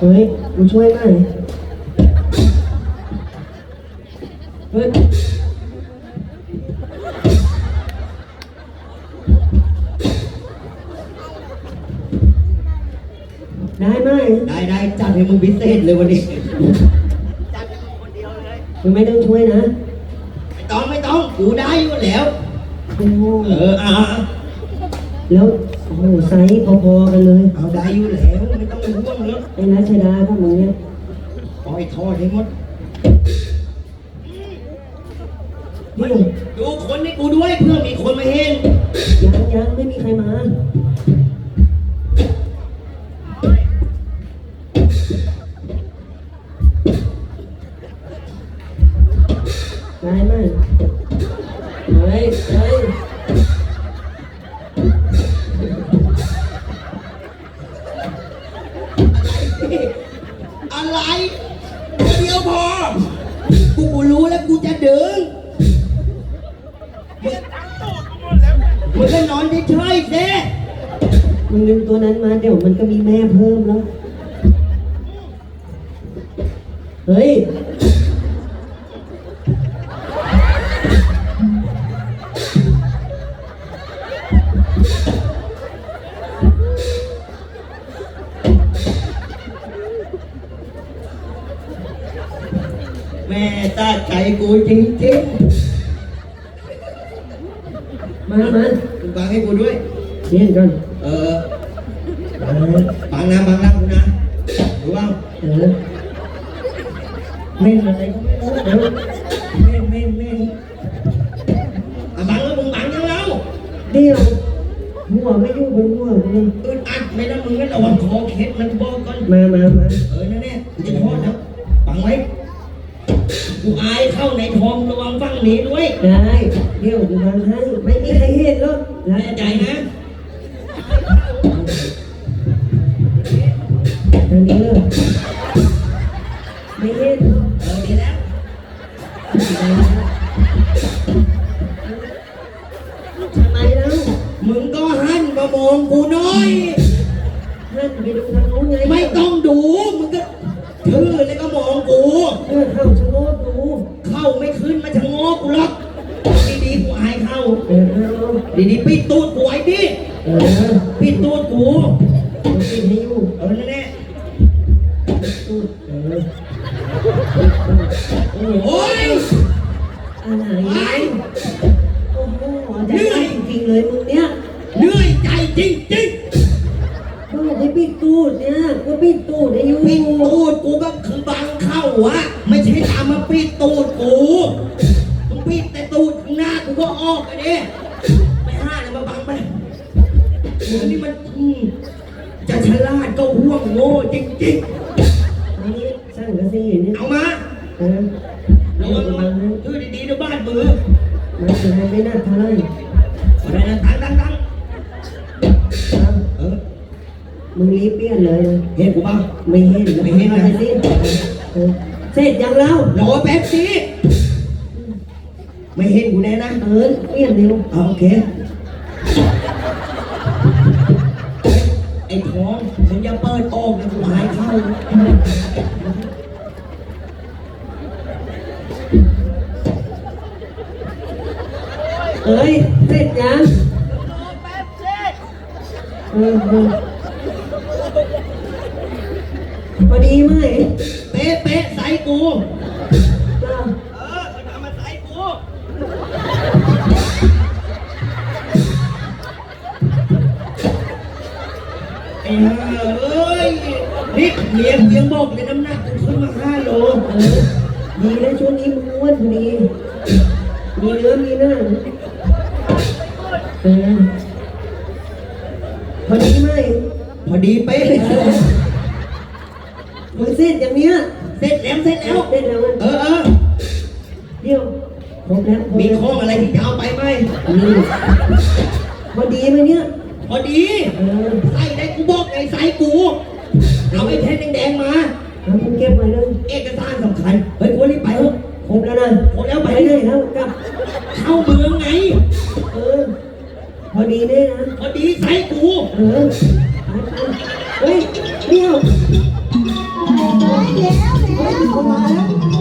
เฮ้ยกูช่วยไหมเฮ้ยได้ไหมได้ได้จัดให้มึงพิเศษเลยวันนี้มึงไม่ต้องช่วยนะไม่ต้องไม่ต้องกูได้อยู่แล้ว โอ้โหเอออะอะแล้ว โอ้โหไซส์พอๆกันเลยเอาได้อยู่แล้วไม่ต้องเป็นห่วงเนอะไอ้รัชดาพวกมึงเนี่ยปล่อยทอดให้หมดนี่ดูคนให้กูด้วยเพื่อมีคนมาเห็นยังยังไม่มีใครมาได้ไหมเฮ้ยเฮ้ย กูกูรู้แล้วกูจะดึงมึงมึงก็นอนเฉยๆสิมันดึงตัวนั้นมาเดี๋ยวมันก็มีแม่เพิ่มแล้ว เฮ้ย แม่ตาใจกูจริงมามาๆมึงฟังให้กูด้วยเรียนก่อนเออเออฟังนะฟังนะกูนะรู้บ้างเออเม่นอะไรก็ไม่รู้เออ กก่อนมามามาเออนั่นแน่กูจะทอดนะฟังไว้กูอายเข้าในท้องระวังฟังหนีด้วยได้เดี๋ยวกูทำให้ไม่มีใครเห็นหรอกแล้แน่ใจนะทางนี้เลยไม่เห็นเออดีแล้วทำไมแล้วมึงก็หันมามองกูหน่อยท่านไปดูทางนู้นไงไม่ต้องดูมึงก็ ถือแล้วก็มองกูเออเข้าชะโงกดูเข้าไม่ขึ้นมาชะโงกกูหรอกดีๆกูอายเข้า เออเอาดีๆปิดตูดกูไอ้ดิเออปิดตูดกูเอาปิดให้อยู่เออนั่นแน่ตูดเออโอ้ยอะไรไอ้โอ้โหใจร้ายจริงๆเลยมึงเนี่ยเหนื่อยใจจริงก็บอกให้ปิดตูดเนี่ยก็ปิดตูดให้อยู่ๆปิดตูดกูก็คือบั งเข้าวะไม่ใช่ตามมาปิดตูดกูมึงปิดแต่ตูดข้างหน้ากูก็ออกไปดิไปห้าเลยมาบังไปมึงนี่มันอืมจะฉลาดก็ห่วงโง่จริงอันนี้สร้างกระสีเนี่ยๆเอามาเออระระวัวังงระระวัวังงนะดูดีๆเดี๋ยวบ้านมือมันจะให้ไม่น่าเท่าไหร่อะไรนะตั้งตั้งตั้ง มึงรีบเปลี่ยนเลยนะเห็นกูบ้างไม่เห็นไม่เห็นนะอาปสิเออเสร็จยังแล้ว รอแป๊บสิไม่เห็นกูแน่นะ เออเปลี่ยนเร็วเอาโอเคไอ้ท้องมึงอย่าเปิดออกนะกูหายเข้า เอ้ยเสร็จยังเออเออ พอดีไหมเป๊ะเป๊ะใส่กูอ้าวเออเขาทำมาใส่กูไอ้ห่าเอ้ยนี่เมียกูยังบอกเลยน้ำหนักกูขึ้นมาห้าโลเออดีนะช่วงนี้มึงอ้วนพอดี มีเนื้อมีหน้าเออพอดีไหมพอดีเป๊ะเลยเออ มึงเส้นอย่างเนี้ยเสร็จแล้วเสร็จแล้ว เส้นแล้วเออเออเดี๋ยวครบแล้วมีข้ออะไรที่จะเอาไปไหมพอดีไหมเนี่ยพอดีใส่ได้กูบอกไงใส่กู เอาไอ้แท่งแดงๆมา เอาคุณเก็บไว้เลยเอกสารสำคัญ เฮ้ยกูรีบไปเถอะครบแล้วนะหมดแล้วไปไเลด้ยแล้วกลับ เข้าเมืองไง เออ พอดีแน่นะ พอดีใส่กู เออไปไปเฮ้ยเดี๋ยว แล้วแล้ว